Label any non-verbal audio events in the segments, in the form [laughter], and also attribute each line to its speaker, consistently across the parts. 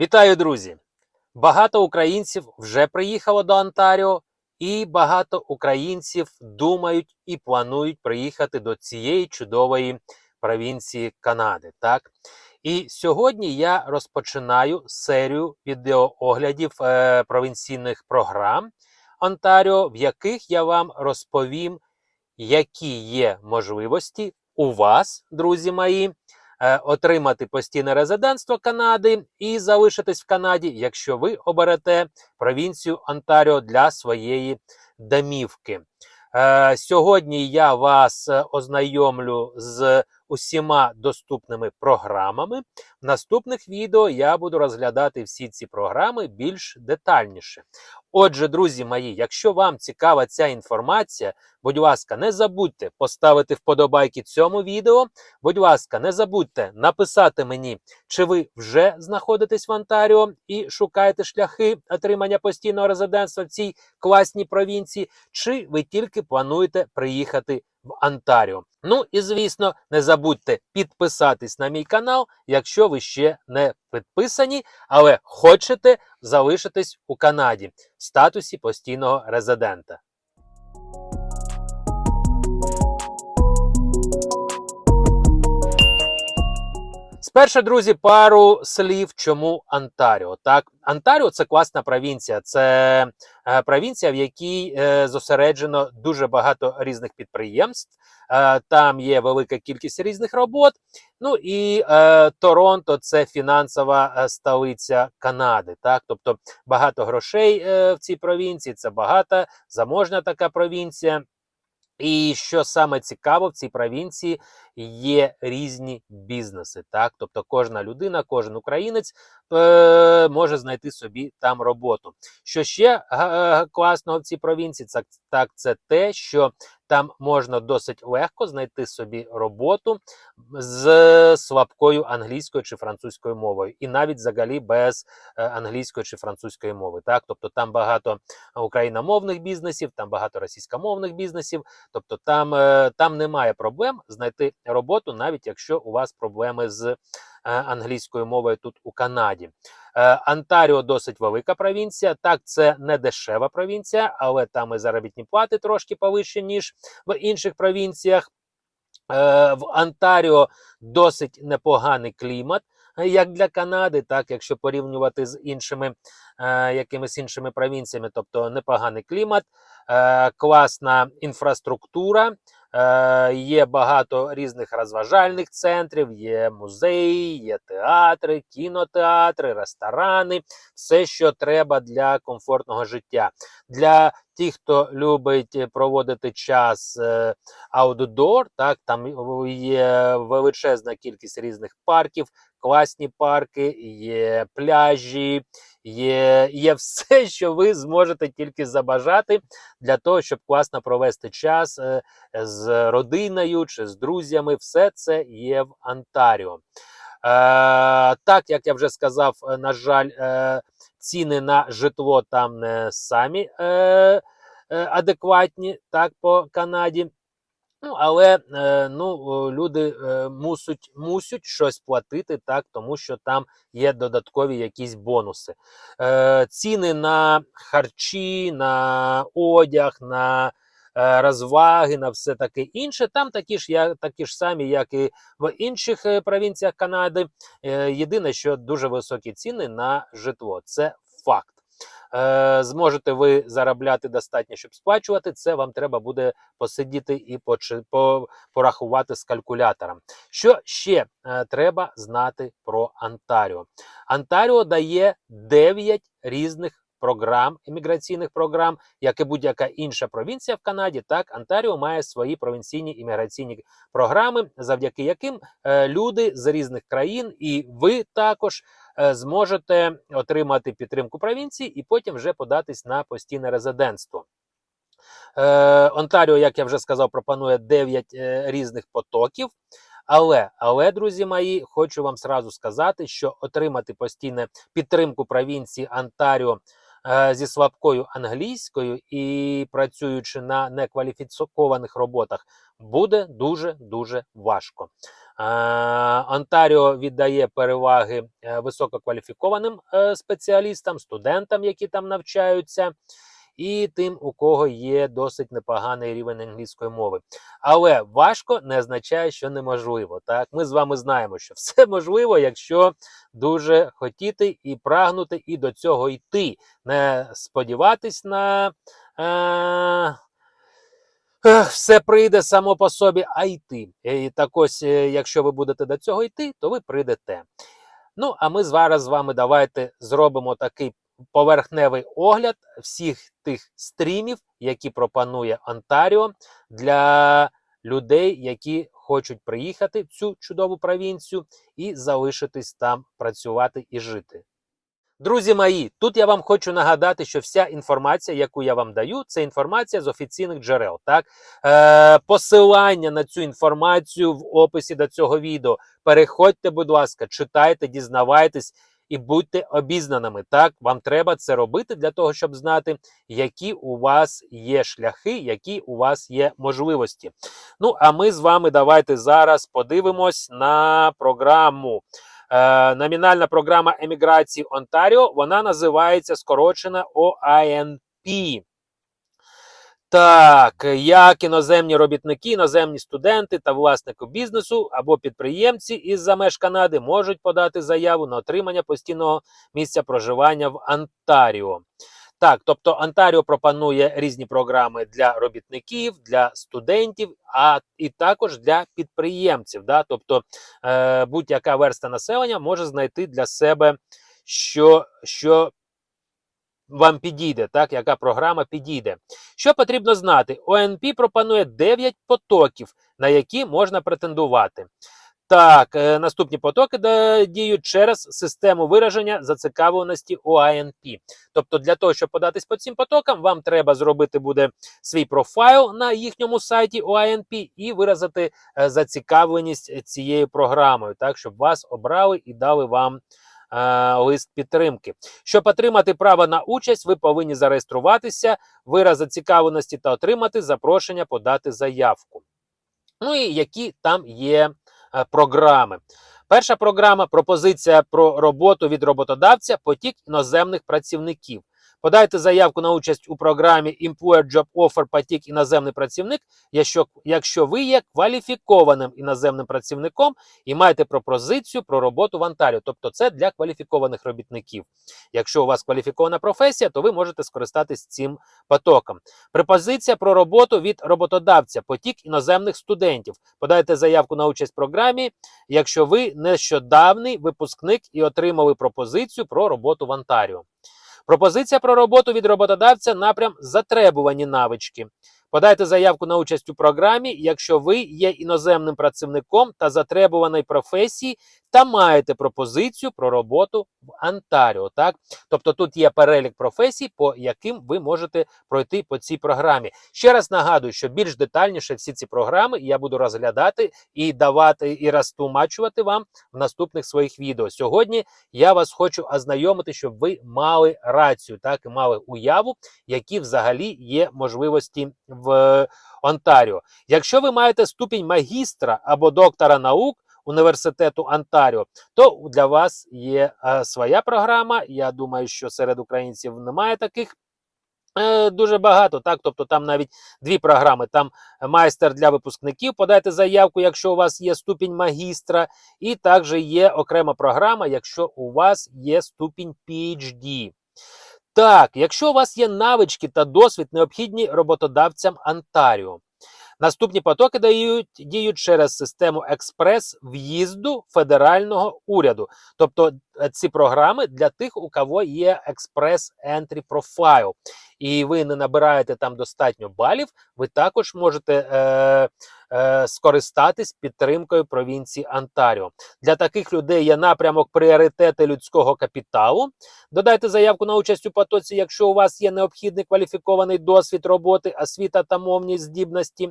Speaker 1: Вітаю, друзі! Багато українців вже приїхало до Онтаріо, і багато українців думають і планують приїхати до цієї чудової провінції Канади. Так? І сьогодні я розпочинаю серію відеооглядів е, провінційних програм Онтаріо, в яких я вам розповім, які є можливості у вас, друзі мої, отримати постійне резидентство Канади і залишитись в Канаді, якщо ви оберете провінцію Онтаріо для своєї домівки. Е, Сьогодні я вас е, ознайомлю з усіма доступними програмами. В наступних відео я буду розглядати всі ці програми більш детальніше. Отже, друзі мої, якщо вам цікава ця інформація, будь ласка, не забудьте поставити вподобайки цьому відео. Будь ласка, не забудьте написати мені, чи ви вже знаходитесь в Онтаріо і шукаєте шляхи отримання постійного резидентства в цій класній провінції, чи ви тільки плануєте приїхати в Антаріо. Ну і звісно, не забудьте підписатись на мій канал, якщо ви ще не підписані, але хочете залишитись у Канаді в статусі постійного резидента. Спершу, друзі, пару слів, чому Онтаріо. Так, Онтаріо це класна провінція. Це е, провінція, в якій е, зосереджено дуже багато різних підприємств. Е, там є велика кількість різних робот. Ну і е, Торонто це фінансова столиця Канади. Так, тобто багато грошей е, в цій провінції. Це багата заможна така провінція. І що саме цікаво, в цій провінції є різні бізнеси. Так, тобто кожна людина, кожен українець е, може знайти собі там роботу. Що ще е, класного в цій провінції, це так, це те, що там можна досить легко знайти собі роботу з слабкою англійською чи французькою мовою, і навіть взагалі без е, англійської чи французької мови. Так, тобто там багато україномовних бізнесів, там багато російськомовних бізнесів. Тобто там, е, там немає проблем знайти роботу, навіть якщо у вас проблеми з е, англійською мовою тут у Канаді. Е, Онтаріо досить велика провінція. Так, це не дешева провінція, але там і заробітні плати трошки повищі, ніж в інших провінціях. Е, В Онтаріо досить непоганий клімат. е, Як для Канади, так якщо порівнювати з іншими е, якимись іншими провінціями, тобто непоганий клімат, е, класна інфраструктура, е, є багато різних розважальних центрів, є музеї, є театри, кінотеатри, ресторани, все, що треба для комфортного життя. Для тих, хто любить проводити час е, так там є величезна кількість різних парків, класні парки, є пляжі, є, є все, що ви зможете тільки забажати для того, щоб класно провести час е, з родиною чи з друзями. Все це є в Онтаріо. Е, так, як я вже сказав, е, на жаль, е, ціни на житло там не самі е, е, адекватні, так, по Канаді. Ну, але е, ну, люди е, мусуть, мусять щось платити, так, тому що там є додаткові якісь бонуси. Е, ціни на харчі, на одяг, на розваги, на все таке інше. Там такі ж, такі ж самі, як і в інших провінціях Канади. Єдине, що дуже високі ціни на житло. Це факт. Е, зможете ви заробляти достатньо, щоб сплачувати, це вам треба буде посидіти і по, порахувати з калькулятором. Що ще е, треба знати про Онтаріо? Онтаріо дає 9 різних програм, імміграційних програм, як і будь-яка інша провінція в Канаді, так Онтаріо має свої провінційні імміграційні програми, завдяки яким е, люди з різних країн, і ви також зможете отримати підтримку провінції і потім вже податись на постійне резидентство. Е, Онтаріо, як я вже сказав, пропонує 9 е, різних потоків. Але, але, друзі мої, хочу вам сразу сказати, що отримати постійне підтримку провінції Онтаріо е, зі слабкою англійською і працюючи на некваліфікованих роботах, буде дуже дуже важко. Онтаріо віддає переваги е, висококваліфікованим е, спеціалістам, студентам, які там навчаються, і тим, у кого є досить непоганий рівень англійської мови. Але важко не означає, що неможливо. Так, ми з вами знаємо, що все можливо, якщо дуже хотіти і прагнути, і до цього йти, не сподіватись на. Е- все прийде само по собі, а йти. І так ось, е, якщо ви будете до цього йти, то ви прийдете. Ну, а ми зараз з вами давайте зробимо такий поверхневий огляд всіх тих стрімів, які пропонує Онтаріо для людей, які хочуть приїхати в цю чудову провінцію і залишитись там працювати і жити. Друзі мої, тут я вам хочу нагадати, що вся інформація, яку я вам даю, це інформація з офіційних джерел. Так? Е, Посилання на цю інформацію в описі до цього відео. Переходьте, будь ласка, читайте, дізнавайтесь і будьте обізнаними. Так, вам треба це робити для того, щоб знати, які у вас є шляхи, які у вас є можливості. Ну, а ми з вами давайте зараз подивимось на програму. Е, номінальна програма еміграції Онтаріо, вона називається скорочена ОАНП. Так, як іноземні робітники, іноземні студенти та власники бізнесу або підприємці із-за меж Канади можуть подати заяву на отримання постійного місця проживання в Онтаріо. Так, тобто Онтаріо пропонує різні програми для робітників, для студентів, а і також для підприємців. Да? Тобто е, будь-яка верста населення може знайти для себе, що, що вам підійде, так, яка програма підійде. Що потрібно знати? ОНП пропонує 9 потоків, на які можна претендувати. Так, е, наступні потоки діють через систему вираження зацікавленості ОАНП. Тобто, для того, щоб податись по цим потокам, вам треба зробити буде свій профайл на їхньому сайті ОАНП і виразити е, зацікавленість цією програмою, так, щоб вас обрали і дали вам е, лист підтримки. Щоб отримати право на участь, ви повинні зареєструватися, вираз зацікавленості та отримати запрошення подати заявку. Ну і які там є програми. Перша програма пропозиція про роботу від роботодавця, потік іноземних працівників. Подайте заявку на участь у програмі Employer Job Offer потік іноземний працівник, якщо, якщо ви є кваліфікованим іноземним працівником і маєте пропозицію про роботу в Онтаріо. Тобто це для кваліфікованих робітників. Якщо у вас кваліфікована професія, то ви можете скористатись цим потоком. Пропозиція про роботу від роботодавця, потік іноземних студентів. Подайте заявку на участь в програмі, якщо ви нещодавний випускник і отримали пропозицію про роботу в Онтаріо. Пропозиція про роботу від роботодавця напрям затребувані навички. Подайте заявку на участь у програмі, якщо ви є іноземним працівником та затребуваної професії та маєте пропозицію про роботу в Онтаріо. Так? Тобто тут є перелік професій, по яким ви можете пройти по цій програмі. Ще раз нагадую, що більш детальніше всі ці програми я буду розглядати і давати і розтлумачувати вам в наступних своїх відео. Сьогодні я вас хочу ознайомити, щоб ви мали рацію, так і мали уяву, які взагалі є можливості в Онтаріо. Якщо ви маєте ступінь магістра або доктора наук університету Онтаріо, то для вас є е, своя програма. Я думаю, що серед українців немає таких. е, Дуже багато, так, тобто там навіть дві програми. Там майстер для випускників, подайте заявку, якщо у вас є ступінь магістра, і також є окрема програма, якщо у вас є ступінь PhD. Так, якщо у вас є навички та досвід, необхідні роботодавцям Онтаріо. Наступні потоки дають діють через систему експрес в'їзду федерального уряду. Тобто е, ці програми для тих, у кого є експрес Entry Profile. І ви не набираєте там достатньо балів, ви також можете е, е, скористатись підтримкою провінції Онтаріо. Для таких людей є напрямок пріоритети людського капіталу. Додайте заявку на участь у потоці, якщо у вас є необхідний кваліфікований досвід роботи, освіта та мовні здібності,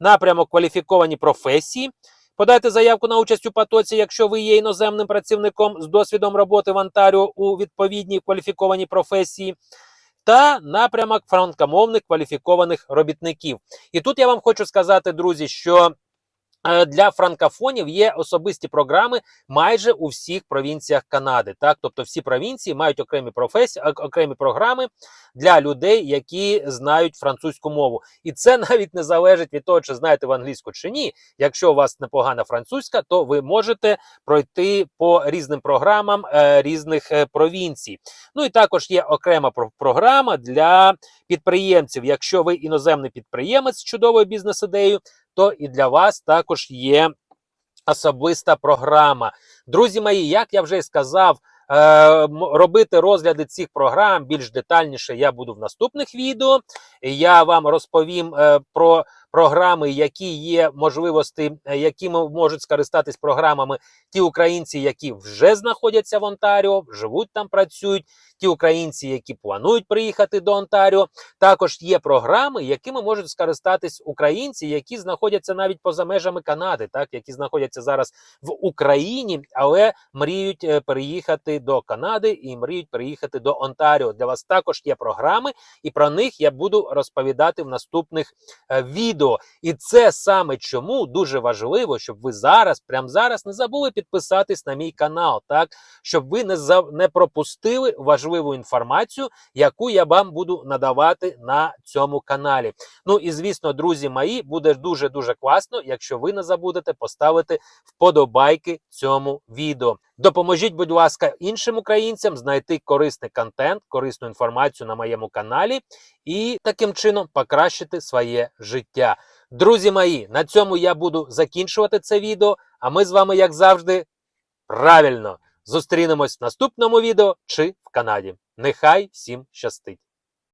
Speaker 1: напрямок кваліфіковані професії. Подайте заявку на участь у потоці, якщо ви є іноземним працівником з досвідом роботи в Онтаріо у відповідній кваліфікованій професії. Та напрямок франкомовних кваліфікованих робітників. І тут я вам хочу сказати, друзі, що для франкофонів є особисті програми майже у всіх провінціях Канади. Так, тобто всі провінції мають окремі професії, окремі програми для людей, які знають французьку мову. І це [laughs] навіть не залежить від того, чи знаєте ви англійську чи ні. Якщо у вас непогана французька, то ви можете пройти по різним програмам е, різних е, провінцій. Ну і також є окрема про- програма для підприємців. Якщо ви іноземний підприємець з чудовою бізнес-ідеєю, то і для вас також є особиста програма. Друзі мої, як я вже сказав, е, робити розгляди цих програм більш детальніше я буду в наступних відео. Я вам розповім е, про програми, які є можливості, е, якими можуть скористатись програмами ті українці, які вже знаходяться в Онтаріо, живуть там, працюють, ті українці, які планують приїхати до Онтаріо. Також є програми, якими можуть скористатись українці, які знаходяться навіть поза межами Канади, так які знаходяться зараз в Україні, але мріють е, переїхати до Канади і мріють переїхати до Онтаріо. Для вас також є програми, і про них я буду розповідати в наступних е, відео. І це саме чому дуже важливо, щоб ви зараз, прямо зараз, не забули підписатись на мій канал, так щоб ви не за не пропустили важливу інформацію, яку я вам буду надавати на цьому каналі. Ну і звісно, друзі мої, буде дуже дуже класно, якщо ви не забудете поставити вподобайки цьому відео. Допоможіть, будь ласка, іншим українцям знайти корисний контент, корисну інформацію на моєму каналі і таким чином покращити своє життя. Друзі мої, на цьому я буду закінчувати це відео. А ми з вами, як завжди, правильно зустрінемось в наступному відео чи в Канаді. Нехай всім щастить!